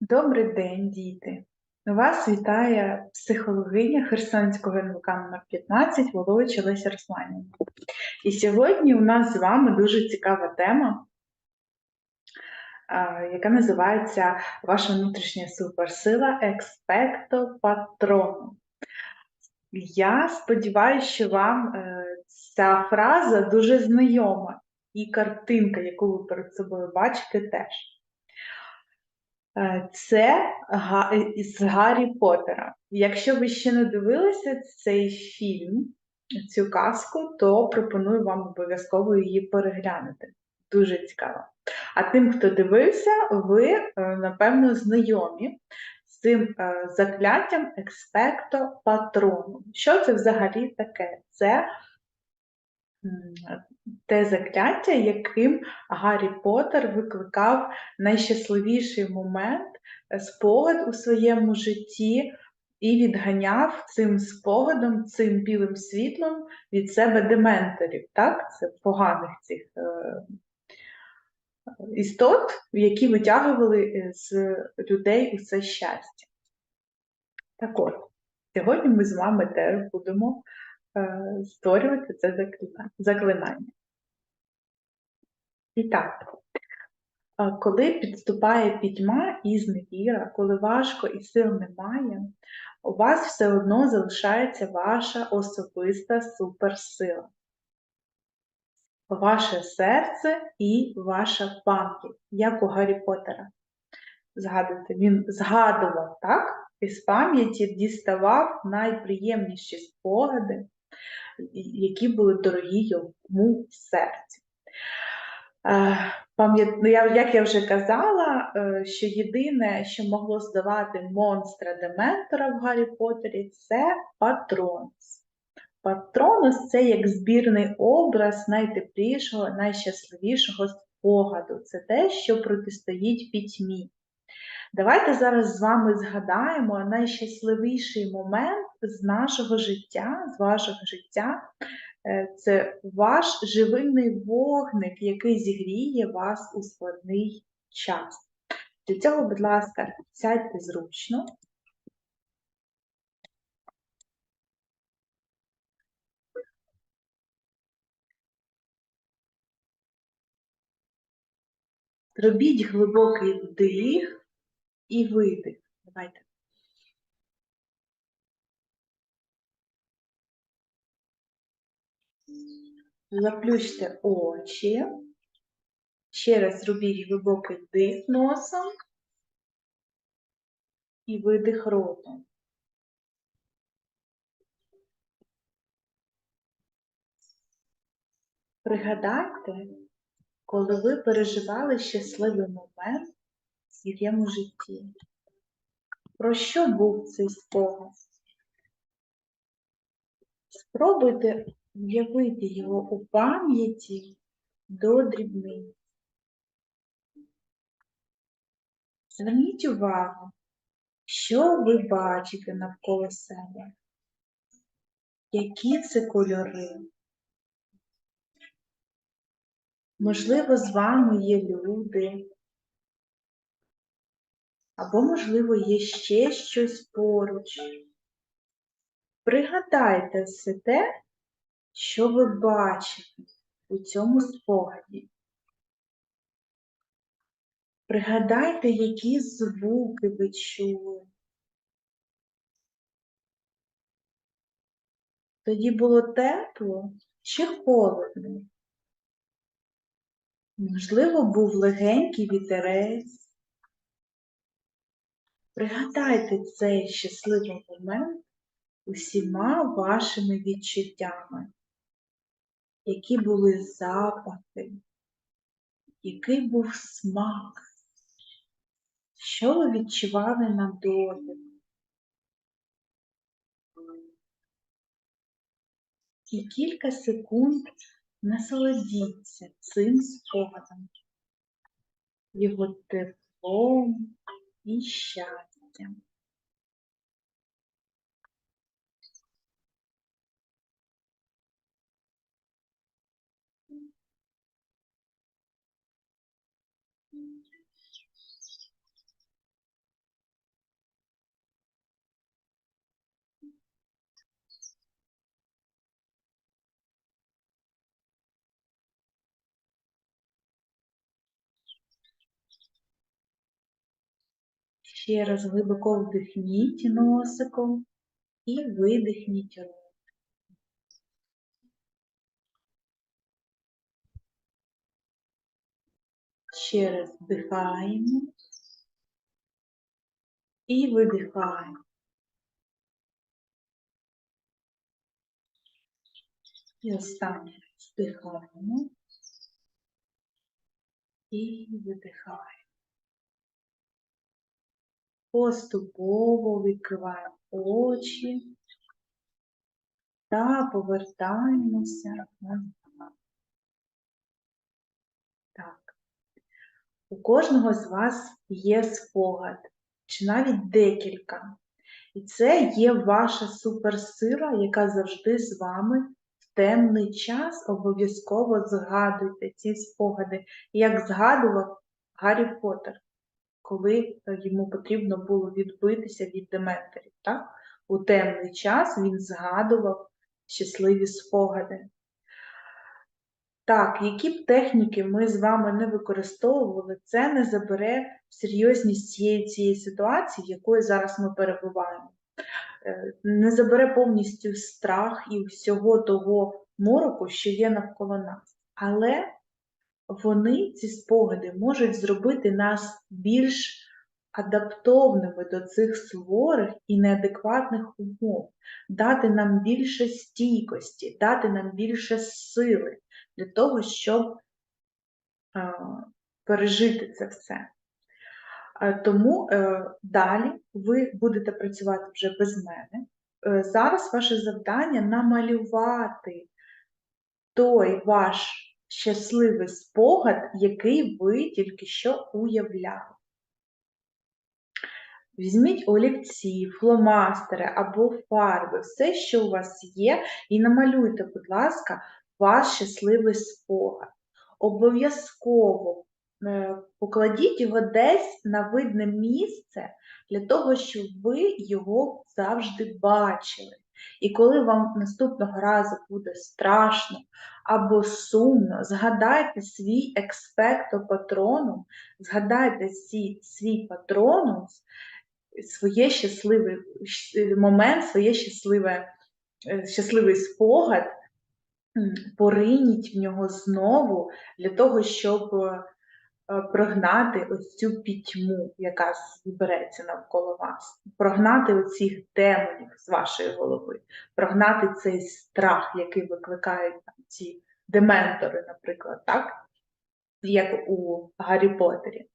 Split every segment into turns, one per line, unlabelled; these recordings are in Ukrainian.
Добрий день, діти! Вас вітає психологиня Херсонського НВК номер 15 Волович Олеся Русланівна. І сьогодні у нас з вами дуже цікава тема, яка називається Ваша внутрішня суперсила Експекто Патрону. Я сподіваюся, що вам е, ця фраза дуже знайома, і картинка, яку ви перед собою бачите, теж. Е, Це із Гаррі Поттера. Якщо ви ще не дивилися цей фільм, цю казку, то пропоную вам обов'язково її переглянути. Дуже цікаво. А тим, хто дивився, ви, е, напевно, знайомі з цим е, закляттям експекто патрону. Що це взагалі таке? Це те закляття, яким Гаррі Поттер викликав найщасливіший момент, е, спогад у своєму житті і відганяв цим спогадом, цим білим світлом від себе дементорів, так? Це поганих цих е, істот, які витягували е, з людей усе щастя. Так от, сьогодні ми з вами теж будемо е, створювати це заклинання. І так, коли підступає пітьма і зневіра, коли важко і сил немає, у вас все одно залишається ваша особиста суперсила. Ваше серце і ваша пам'ять, як у Гаррі Поттера. Згадуйте, він згадував, так? Із пам'яті діставав найприємніші спогади, які були дорогі йому в Як я вже казала, е, що єдине, що могло здавати монстра Дементора в Гаррі Поттері, це Патронус. Патронус це як збірний образ найтеплішого, найщасливішого спогаду. Це те, що протистоїть пітьмі. Давайте зараз з вами згадаємо найщасливіший момент з нашого життя, з вашого життя. Е, Це ваш живильний вогник, який зігріє вас у складний час. Для цього, будь ласка, сядьте зручно. Зробіть глибокий вдих і видих. Давайте. Заплющте очі. Ще раз зробіть глибокий вдих носом і видих ротом. Пригадайте, коли ви переживали щасливий момент в своєму житті. Про що був цей спогад? Спробуйте уявити його у пам'яті до дрібниць. Зверніть увагу, що ви бачите навколо себе, які це кольори. Можливо, з вами є люди, або, можливо, є ще щось поруч. Пригадайте все те, що ви бачите у цьому спогаді. Пригадайте, які звуки ви чули. Тоді було тепло чи холодно? Можливо, був легенький вітерець. Пригадайте цей щасливий момент усіма вашими відчуттями, які були запахи, який був смак, що відчували на дотик. І кілька секунд насолодіться цим спогадом, його теплом і щастям. Ще раз глибоко вдихніть носиком і видихніть ротом. Ще раз вдихаємо і видихаємо. І останнє вдихаємо і видихаємо. Поступово відкриваємо очі та повертаємося назад. Так. У кожного з вас є спогад, чи навіть декілька. І це є ваша суперсила, яка завжди з вами в темний час обов'язково згадуйте ці спогади, як згадував Гаррі Поттер, коли йому потрібно було відбитися від дементорів. Так? У темний час він згадував щасливі спогади. Так, які б техніки ми з вами не використовували, це не забере серйозність цієї цієї ситуації, в якої зараз ми перебуваємо. Е, Не забере повністю страх і всього того мороку, що є навколо нас. Але вони, ці спогади, можуть зробити нас більш адаптовними до цих суворих і неадекватних умов, дати нам більше стійкості, дати нам більше сили для того, щоб е, пережити це все. Тому е, далі ви будете працювати вже без мене. Е, Зараз ваше завдання намалювати той ваш щасливий спогад, який ви тільки що уявляли. Візьміть олівці, фломастери або фарби, все, що у вас є, і намалюйте, будь ласка, ваш щасливий спогад. Обов'язково е, покладіть його десь на видне місце для того, щоб ви його завжди бачили. І коли вам наступного разу буде страшно або сумно, згадайте свій експекто патроном, згадайте свій, свій патронус, своє щасливий момент, своє щасливе, е, щасливий спогад, пориніть в нього знову для того, щоб е, е, прогнати ось цю пітьму, яка збереться навколо вас, прогнати оцих демонів з вашої голови, прогнати цей страх, який викликають ці дементори, наприклад, так? Як у Гаррі Поттері.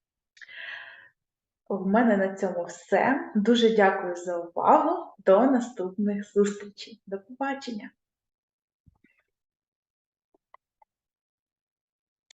У мене на цьому все. Дуже дякую за увагу. До наступних зустрічей. До побачення!